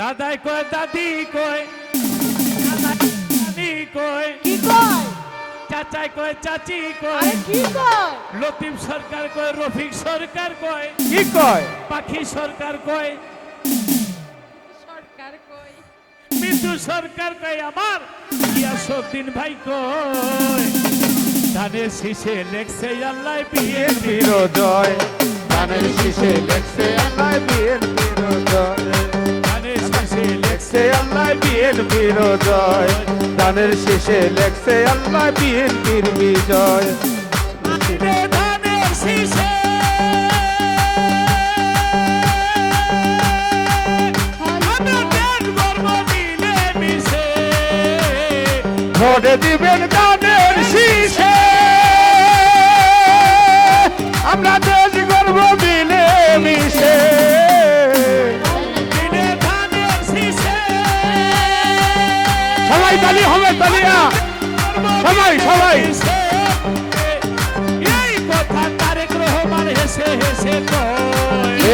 দাদাই কয় দাদি কয় কয় কি চাচাই কয় চাচি কয় কি কয়? লতিফ সরকার কয় রফিক সরকার কয় কি কয়? পাখি সরকার কয় কয়। মৃত্যু সরকার কয় আমার ইয়াসুদ্দিন ভাই কয়। ধানের শীষে লেখছে আল্লাহ বিয়ের বিরোধ ধানের শীষে লেখছে আল্লাহ বিয়ের বিরোধ আল্লাহ বিএনপির জয়। দানের শেষে লেখছে আল্লাহ বিএনপির বিজয়। দানের দিবে তালি হবে তালিয়া। সবাই সবাই।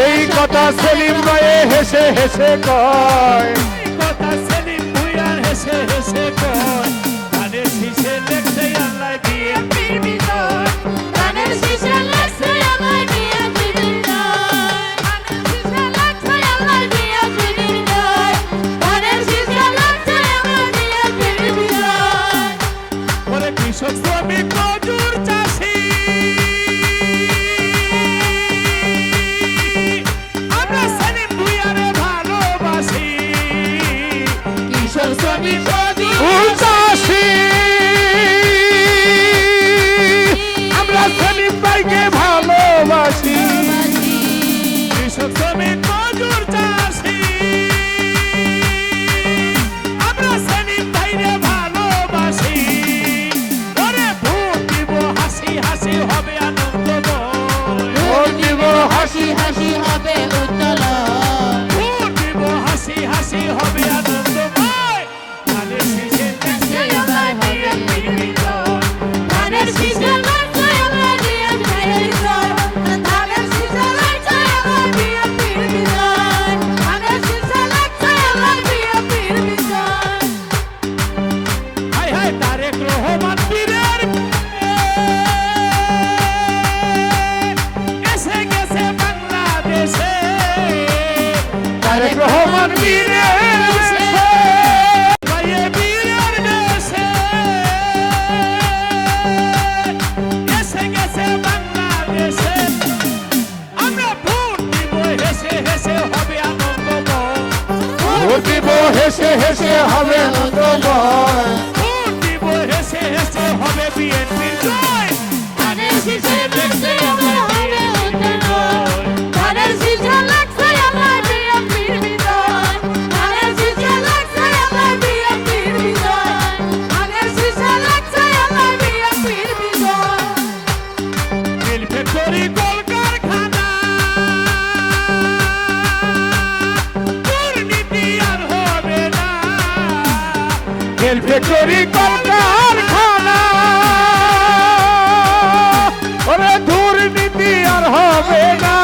এই কথা সেলিম ভাই হেসে হেসে কয়। কথা সেলিম ভুইয়ার হেসে হেসে কয়। লেখছে আল্লাহ দেশে হবে না খেলতে করি কলকার খানা ওরে দুর্নীতি আর হবে না।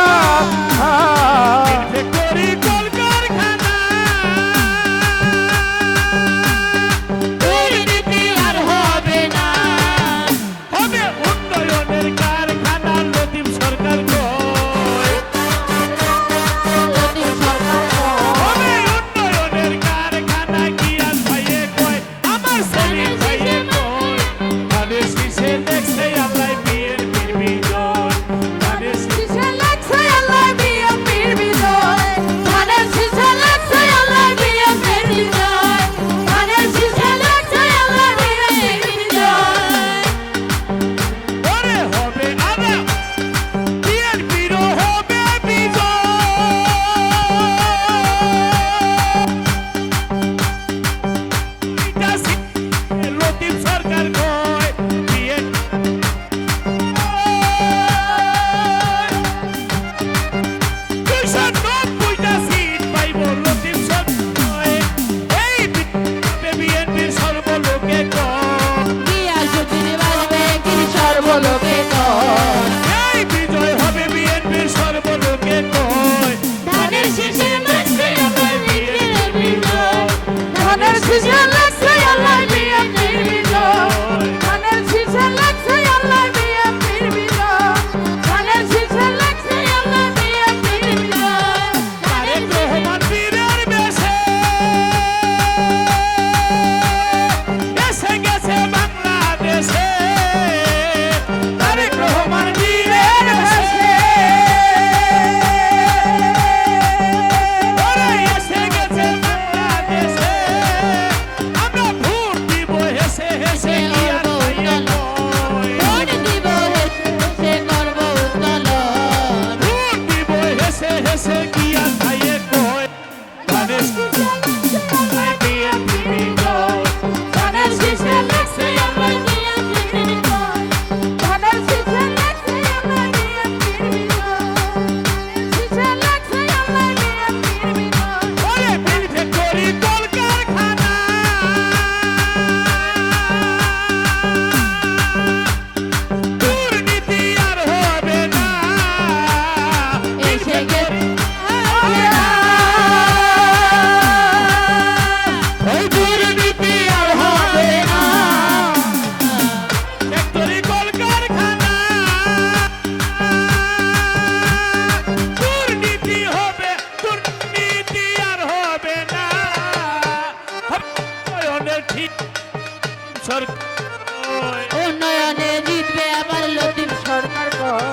উন্নয়নে জিতবে আবার লতিফ সরকার কয়।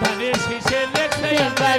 ধানের শীষে লেখে একবার